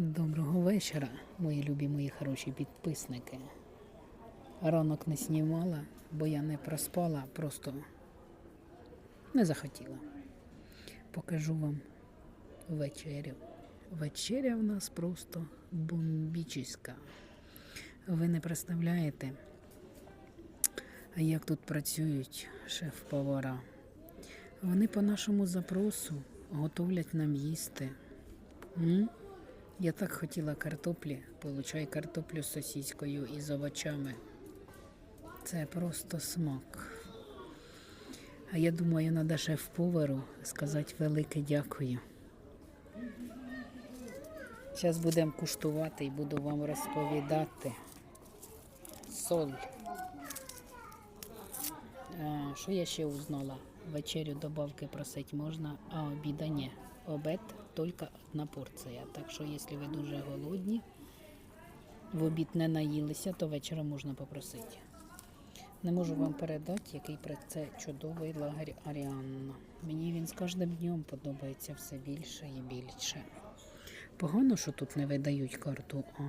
Доброго вечора, мої любі, мої хороші підписники. Ранок не знімала, бо я не проспала, просто не захотіла. Покажу вам вечерю. Вечеря в нас просто бомбічна. Ви не представляєте, як тут працюють шеф-повара. Вони по нашому запросу готовлять нам їсти. М? Я так хотіла картоплі, получай картоплю з сосіською і з овочами. Це просто смак. А я думаю, треба шеф-повару сказати велике дякую. Зараз будемо куштувати і буду вам розповідати. Соль. А, що я ще узнала? Вечерю добавки просить можна, а обіда ні. Обед тільки одна порція. Так що, якщо ви дуже голодні, в обід не наїлися, то вечором можна попросити. Не можу вам передати, який про це чудовий лагерь Аріанна. Мені він з кожним днем подобається все більше і більше. Погано, що тут не видають карту А.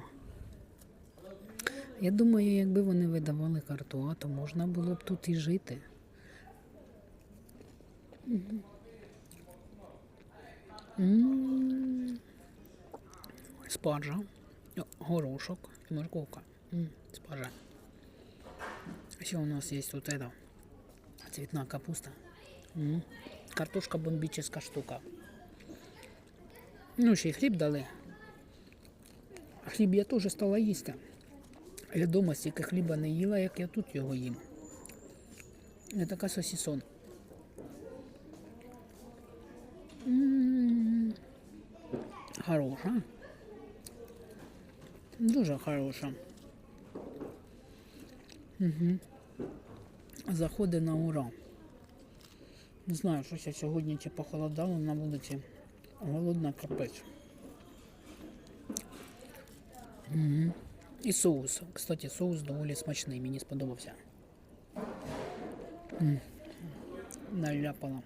Я думаю, якби вони видавали карту А, то можна було б тут і жити. Спаржа, горошок и морковка. Спаржа. Еще у нас есть вот это цветная капуста. Картошка бомбическая штука. Ну, ще й хліб дали. Хліб я теж стала їсти. Я вдома стільки хліба не їла, як я тут його їм. Я така сосісон. Хороша. Дуже хороша. Угу. Заходи на ура. Не знаю, що ще сьогодні чи похолодало на вулиці. Голодна капець. Угу. І соус. Кстати, соус доволі смачний, мені сподобався. М. Наляпала.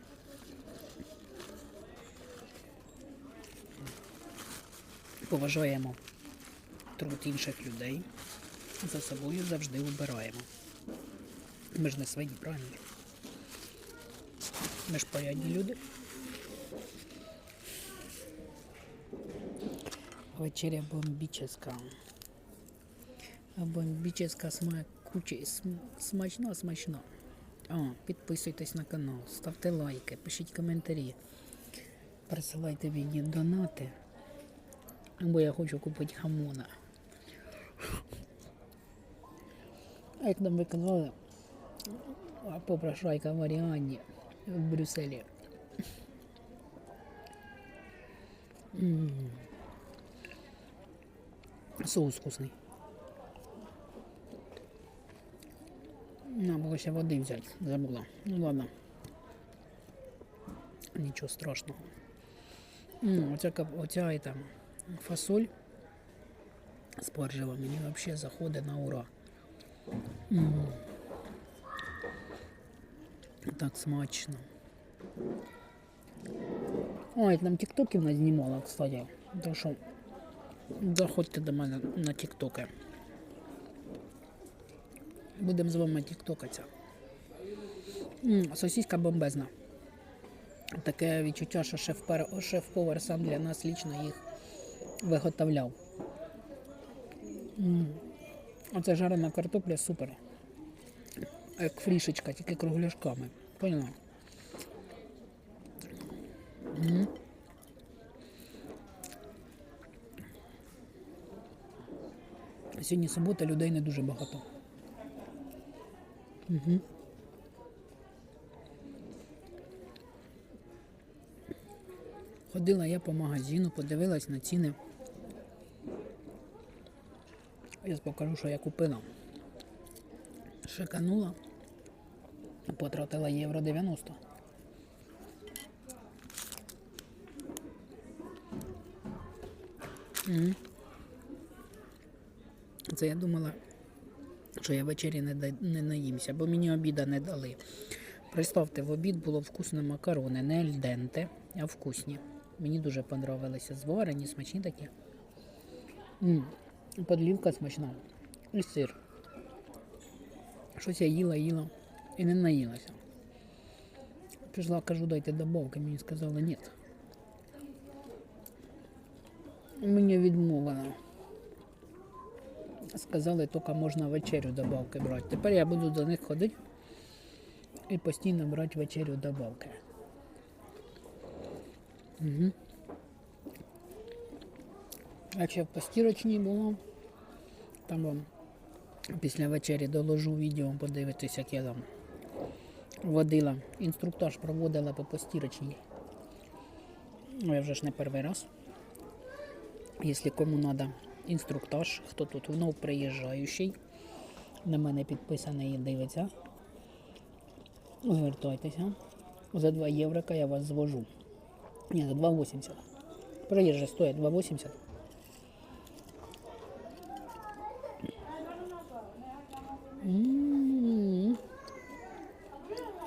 Поважаємо труд інших людей. За собою завжди убираємо. Ми ж не свої, правильно? Ми ж порядні люди. Вечеря бомбіческа. Бомбіческа смакуче, см- смачно, смачно. О, підписуйтесь на канал, ставте лайки, пишіть коментарі, присилайте мені донати, бо я хочу купити хамона. А як нам ви казали, а попрошайка в Аріані в Брюсселі. М. Соус вкусний. Надо було ще води взяти, забула. Ну ладно. Нічого страшного. М, оця, кап- оця эта, фасоль спаржева мені взагалі заходить на ура. Так смачно. Ой, там тіктоків назнімала, кстати. Так що заходьте до мене на тіктоки. Будемо з вами тіктокатися. М, Сосиска бомбезна. Таке відчуття, що шеф-повар сам для нас лічно їх виготовляв. Оце жарена картопля супер. Як фрішечка, тільки кругляшками. Поняла? Сьогодні субота, людей не дуже багато. Угу. Ходила я по магазину, подивилась на ціни. Я покажу, що я купила. Шиканула. Потратила євро 90. М. Це я думала, що я ввечері не, да- не наїмся, бо мені обіда не дали. Представте, в обід було вкусне макарони, не альденте, а вкусні. Мені дуже понравилися зварені, смачні такі. Подлівка смачна. І сир. Щось я їла, їла і не наїлася. Пішла, кажу, дайте добавки, мені сказали ні. Мені відмовили. Сказали, тільки можна вечерю добавки брати. Тепер я буду до них ходити і постійно брати вечерю добавки. Угу. Якщо в постірочній було, там після вечері доложу відео, подивитись, як я там водила. Інструктаж проводила по постірочній. Ну, я вже ж не перший раз. Якщо кому треба інструктаж, хто тут вновь приїжджаючий, на мене підписаний і дивиться, звертайтеся. За 2 єврока я вас звожу. Ні, за 2,80. Проїжджа стоїть 2,80.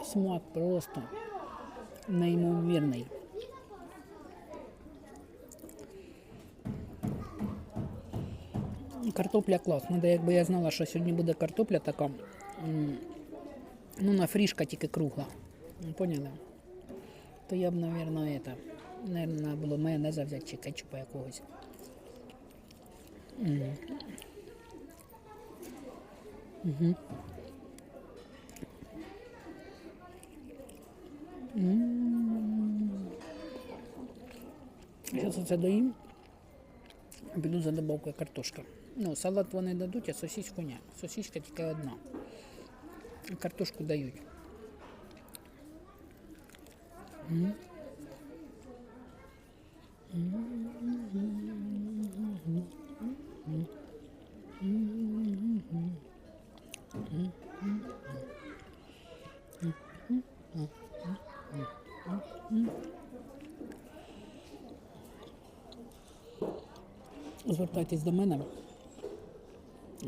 Смак просто неймовірний. Картопля клас. Надо, якби я знала, що сьогодні буде картопля така. Ну, на фрішка тільки кругла. Ну, Поняли? То я б, мабуть, наверное, треба було майонеза взяти чи кетчупа якогось. М. М. Зараз оце доїм. Піду за добавкою картошки. Ну, салат вони дадуть, а сосиску ні. Сосиска тільки одна. Картошку дають. М. Звертайтесь до мене.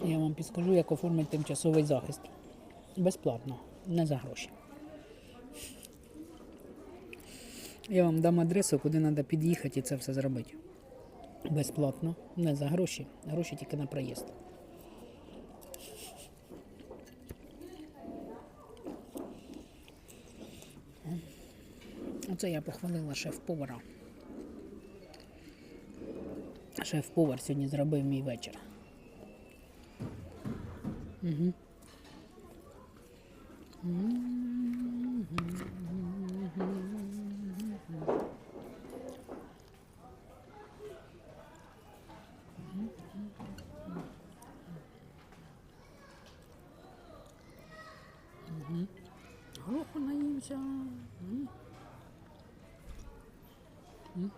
Я вам підскажу, як оформити тимчасовий захист. Безплатно, не за гроші. Я вам дам адресу, куди треба під'їхати і це все зробити. Безплатно, не за гроші. Гроші тільки на проїзд. Оце я похвалила шеф-повара. Шеф-повар сьогодні зробив мій вечір. Угу. Гороху наїмся. М. М.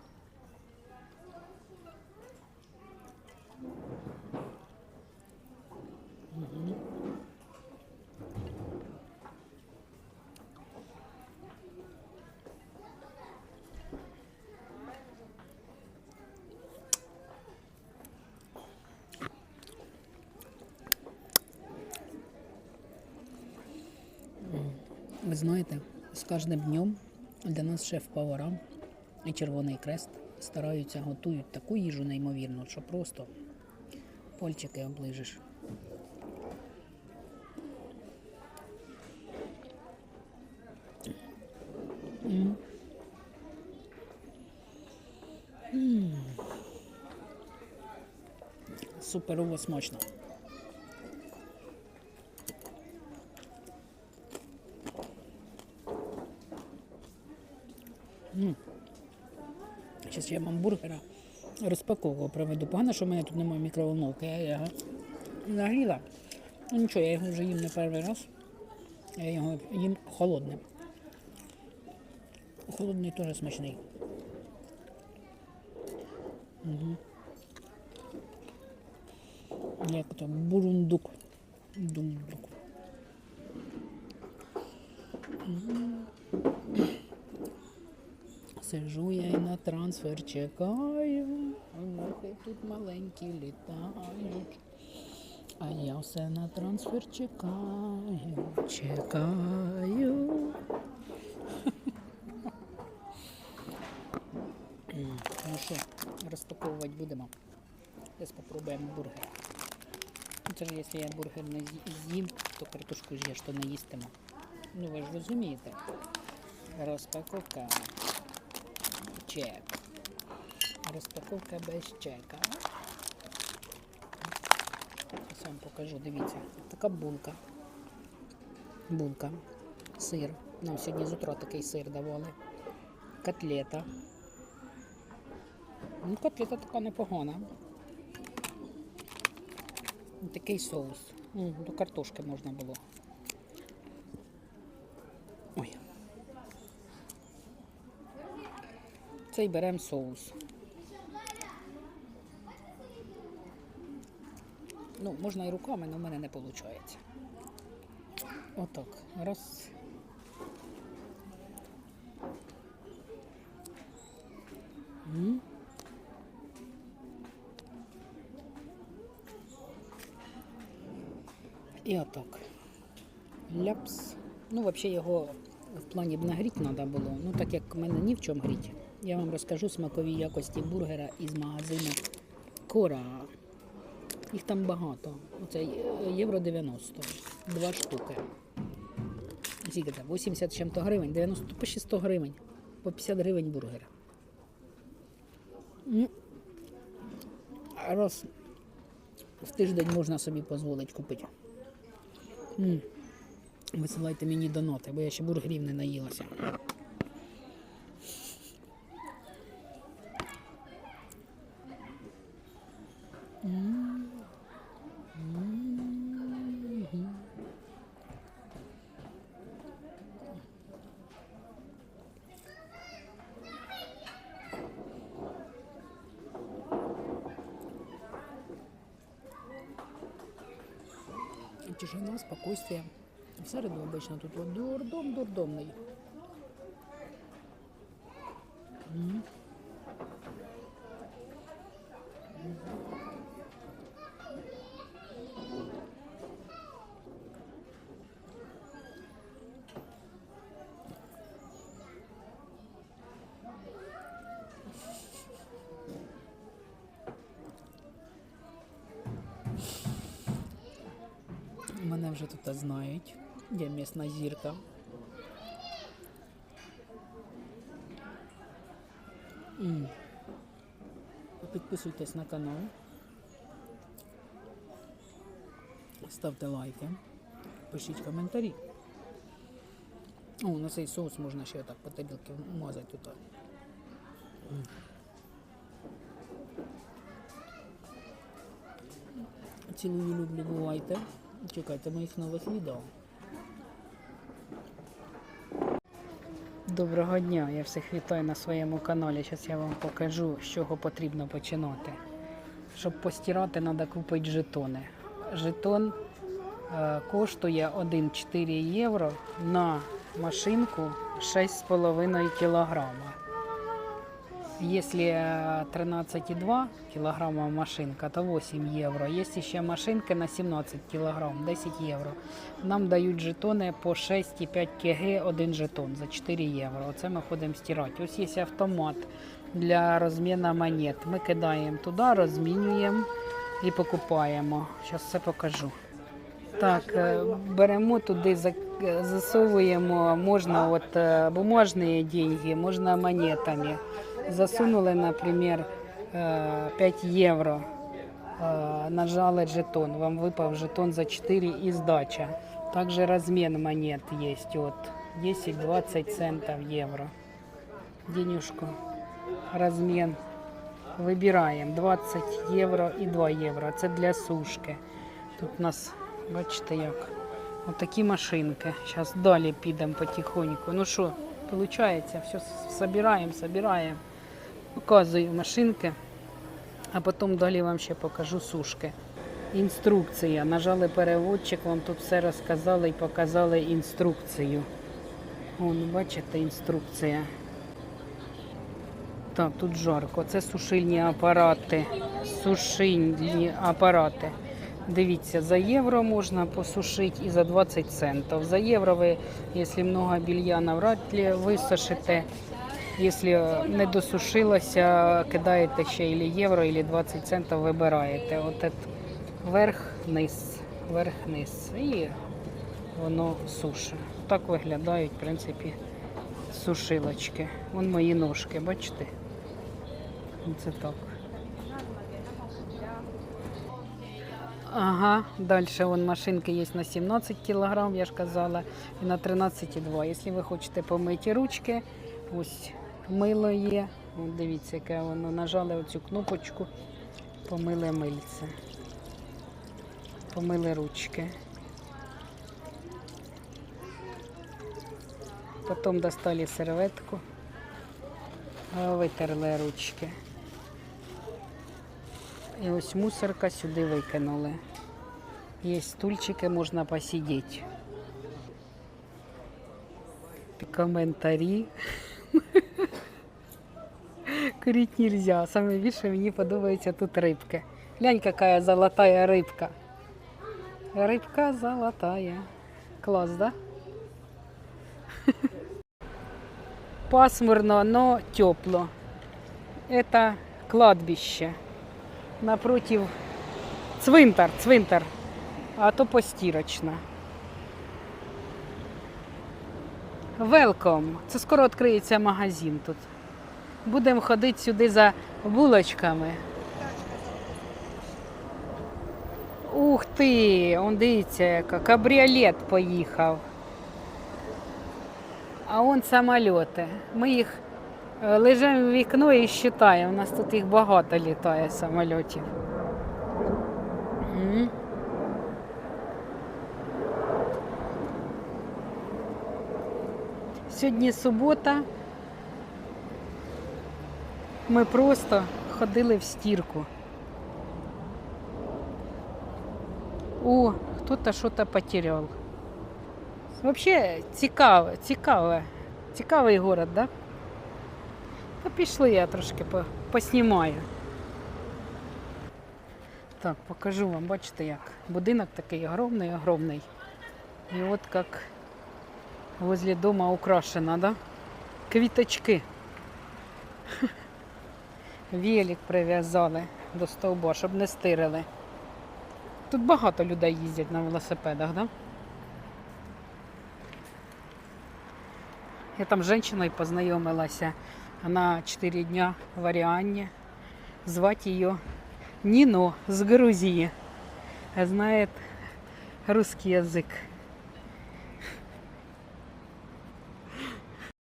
Ви знаєте, з кожним днем для нас шеф-повара і Червоний Крест стараються, готують таку їжу неймовірну, що просто пальчики оближиш. М. Суперово смачно. Зараз я вам бургера розпаковував, проведу. Погано, що в мене тут немає мікроволновки. Я його нагріла. Ну нічого, я його вже їм не перший раз. Я його їм холодним. Холодний теж смачний. Угу. Як то бурундук. Дундук. Сижу я і на трансфер чекаю, мухи тут маленькі літають. А я все на трансфер чекаю, чекаю. Ну що, розпаковувати будемо. Зараз спробуємо бургер. Ну, Це ж якщо я бургер не з'їм, то картошку ж я то не їстиму. Ну ви ж розумієте. Розпаковка. Чек. Розпаковка без чека. Зараз вам покажу, дивіться. Така булка. Булка. Сир. Нам сьогодні з утра такий сир давали. Котлета. Ну, котлета така непогана. Такий соус. До картошки можна було. Ой. Цей беремо соус. Ну, можна і руками, але в мене не виходить. Отак. Раз. М. І отак. Ляпс. Ну, взагалі його в плані б нагріти треба було. Ну, так як в мене ні в чому гріти. Я вам розкажу смакові якості бургера із магазину Кора. Їх там багато. Оце євро 90. Два штуки. Скільки це? 80 чим-то гривень, 90, по 100 гривень. По 50 гривень бургера. Раз в тиждень можна собі дозволити купити. Висилайте мені доноти, бо я ще бургерів не наїлася. М. М. Тишина, спокойствие. В середу обычно тут вот дурдом, дурдомный. М. Мене вже тут знають. Я місна зірка. Підписуйтесь на канал. Ставте лайки. Пишіть коментарі. О, на цей соус можна ще так по тарілки мазати тут. М. Цілую, люблю, бувайте. Чекайте моїх нових відео. Доброго дня, я всіх вітаю на своєму каналі. Зараз я вам покажу, з чого потрібно починати. Щоб постирати, треба купити жетони. Жетон е, коштує 1,4 євро на машинку 6,5 кілограма. Если э, 13,2 килограмма машинка, то 8 евро. Есть еще машинки на 17 килограмм, 10 евро. Нам дають жетони по 6,5 кг один жетон за 4 євро. Оце ми ходимо стирати. Ось є автомат для розміну монет. Ми кидаємо туди, розмінюємо і покупаємо. Зараз все покажу. Так, е, беремо туди, засовуємо, можна от е, бумажні деньги, можна монетами. Засунули, наприклад, е, 5 євро, е, нажали жетон, вам випав жетон за 4 і здача. Також розмін монет є, от 10-20 центів євро. Денюжку, розмін. Вибираємо 20 євро і 2 євро. Це для сушки. Тут у нас, бачите як, отакі машинки. Зараз далі підемо потихоньку. Ну що, виходить, все збираємо, збираємо. Показую машинки, а потім далі вам ще покажу сушки. Інструкція. Нажали переводчик, вам тут все розказали і показали інструкцію. Вон, бачите, інструкція. Так, тут жарко. Це сушильні апарати. Сушильні апарати. Дивіться, за євро можна посушити і за 20 центів. За євро ви, якщо много белья навряд ли висушите. Якщо не досушилося, кидаєте ще ілі євро, ілі 20 центів вибираєте. От от верх, низ, верх, низ. І воно суше. Так виглядають, в принципі, сушилочки. Вон мої ножки, бачите? Це так. Ага, далі вон машинки є на 17 кг, я ж казала, і на 13,2. Якщо ви хочете помиті ручки, ось мило є. От дивіться, яке воно. Нажали оцю кнопочку, помили мильце. Помили ручки. Потім достали серветку, витерли ручки. І ось мусорка сюди викинули. Є стульчики, можна посидіти. Коментарі. Курить нельзя. Саме більше мені подобається тут рибки. Глянь, яка золотая рибка. Рибка золотая. Клас, да? Пасмурно, но тепло. Это кладбище. Напротив цвинтар, цвинтар, а то постірочна. Велком. Це скоро відкриється магазин тут. Будемо ходити сюди за булочками. Ух ти! Он дивіться, яка кабріолет поїхав. А он самоліти. Ми їх е, лежимо в вікно і вважаємо. У нас тут їх багато літає самольотів. М. Сьогодні субота. Ми просто ходили в стірку. О, хто-то щось потеряв. Вообще цікаво, цікаве. Цікавий город, да? Та пішли я трошки по, поснімаю. Так, покажу вам, бачите як. Будинок такий огромний, огромний. І от як возле дома украшено, да? Квіточки. Велик прив'язали до стовба, щоб не стирили. Тут багато людей їздять на велосипедах, да? Я там з жінкою познайомилася. Вона 4 дня в Аріанні. Звати її Ніно з Грузії. Знає русский язик.